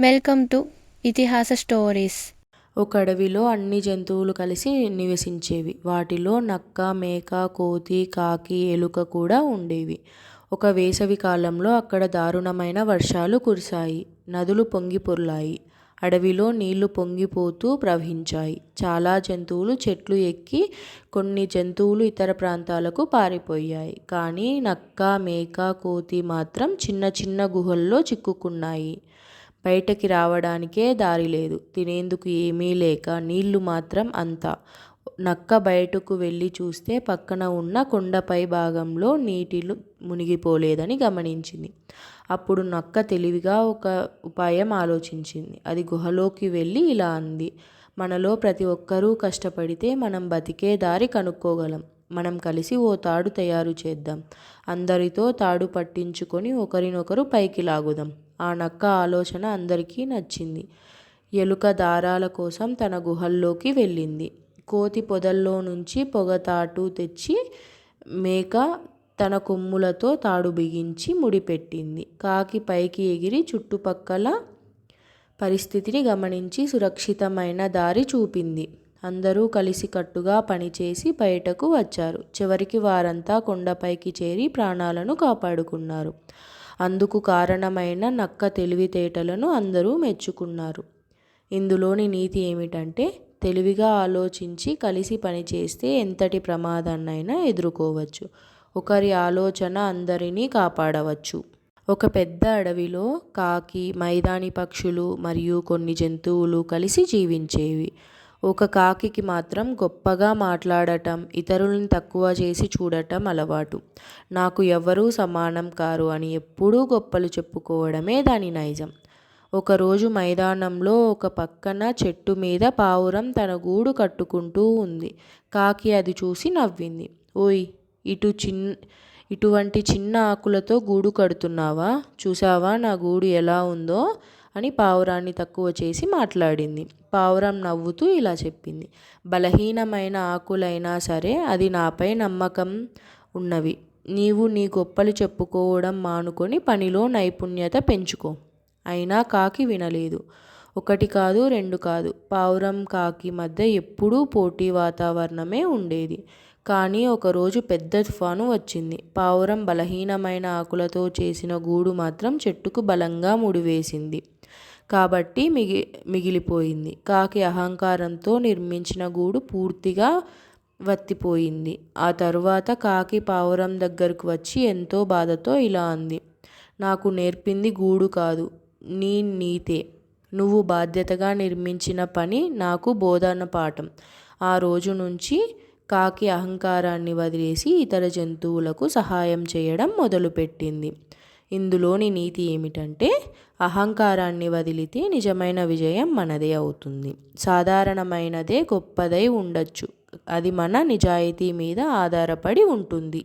Welcome to ఇతిహాస stories ఒక అడవిలో అన్ని జంతువులు కలిసి నివసించేవి. వాటిలో నక్క మేక కోతి కాకి ఎలుక కూడా ఉండేవి. ఒక వేసవి కాలంలో అక్కడ దారుణమైన వర్షాలు కురిశాయి. నదులు పొంగి పొర్లాయి. అడవిలో నీళ్ళు పొంగిపోతూ ప్రవహించాయి. చాలా జంతువులు చెట్లు ఎక్కి కొన్ని జంతువులు ఇతర ప్రాంతాలకు పారిపోయాయి. కానీ నక్క మేక కోతి మాత్రం చిన్న చిన్న గుహల్లో చిక్కుకున్నాయి. బయటకి రావడానికే దారి లేదు. తినేందుకు ఏమీ లేక నీళ్ళు మాత్రం అంతా. నక్క బయటకు వెళ్ళి చూస్తే పక్కన ఉన్న కొండపై భాగంలో నీటిలు మునిగిపోలేదని గమనించింది. అప్పుడు నక్క తెలివిగా ఒక ఉపాయం ఆలోచించింది. అది గుహలోకి వెళ్ళి ఇలా అంది. మనలో ప్రతి ఒక్కరూ కష్టపడితే మనం బతికే దారి కనుక్కోగలం. మనం కలిసి ఓ తాడు తయారు చేద్దాం. అందరితో తాడు పట్టించుకొని ఒకరినొకరు పైకి లాగుదాం. ఆ నక్క ఆలోచన అందరికీ నచ్చింది. ఎలుక దారాల కోసం తన గుహల్లోకి వెళ్ళింది. కోతి పొదల్లో నుంచి పొగతాటు తెచ్చి మేక తన కొమ్ములతో తాడు బిగించి ముడిపెట్టింది కాకి పైకి ఎగిరి చుట్టుపక్కల పరిస్థితిని గమనించి సురక్షితమైన దారి చూపింది. అందరూ కలిసికట్టుగా పనిచేసి బయటకు వచ్చారు. చివరికి వారంతా కొండపైకి చేరి ప్రాణాలను కాపాడుకున్నారు. అందుకు కారణమైన నక్క తెలివితేటలను అందరూ మెచ్చుకున్నారు. ఇందులోని నీతి ఏమిటంటే తెలివిగా ఆలోచించి కలిసి పనిచేస్తే ఎంతటి ప్రమాదాన్నైనా ఎదుర్కోవచ్చు. ఒకరి ఆలోచన అందరినీ కాపాడవచ్చు. ఒక పెద్ద అడవిలో కాకి మైదాని పక్షులు మరియు కొన్ని జంతువులు కలిసి జీవించేవి. ఒక కాకికి మాత్రం గొప్పగా మాట్లాడటం ఇతరులను తక్కువ చేసి చూడటం అలవాటు. నాకు ఎవరూ సమానం కారు అని ఎప్పుడూ గొప్పలు చెప్పుకోవడమే దాని నైజం. ఒకరోజు మైదానంలో ఒక పక్కన చెట్టు మీద పావురం తన గూడు కట్టుకుంటూ ఉంది. కాకి అది చూసి నవ్వింది. ఓయ్ ఇటు చిన్ ఇటువంటి చిన్న ఆకులతో గూడు కడుతున్నావా? చూసావా నా గూడు ఎలా ఉందో? అని పావురాన్ని తక్కువ చేసి మాట్లాడింది. పావురం నవ్వుతూ ఇలా చెప్పింది. బలహీనమైన ఆకులైనా సరే అది నాపై నమ్మకం ఉన్నవి. నీవు నీ గొప్పలు చెప్పుకోవడం మానుకొని పనిలో నైపుణ్యత పెంచుకో. అయినా కాకి వినలేదు. ఒకటి కాదు రెండు కాదు. పావురం కాకి మధ్య ఎప్పుడూ పోటీ వాతావరణమే ఉండేది. కానీ ఒకరోజు పెద్ద తుఫాను వచ్చింది. పావురం బలహీనమైన ఆకులతో చేసిన గూడు మాత్రం చెట్టుకు బలంగా ముడివేసింది. కాబట్టి మిగి మిగిలిపోయింది. కాకి అహంకారంతో నిర్మించిన గూడు పూర్తిగా వత్తిపోయింది. ఆ తరువాత కాకి పావురం దగ్గరకు వచ్చి ఎంతో బాధతో ఇలా అంది. నాకు నేర్పింది గూడు కాదు నీ నీతే. నువ్వు బాధ్యతగా నిర్మించిన పని నాకు బోధన పాఠం. ఆ రోజు నుంచి కాకి అహంకారాన్ని వదిలేసి ఇతర జంతువులకు సహాయం చేయడం మొదలుపెట్టింది. ఇందులోని నీతి ఏమిటంటే అహంకారాన్ని వదిలితే నిజమైన విజయం మనదే అవుతుంది. సాధారణమైనదే గొప్పదై ఉండొచ్చు. అది మన నిజాయితీ మీద ఆధారపడి ఉంటుంది.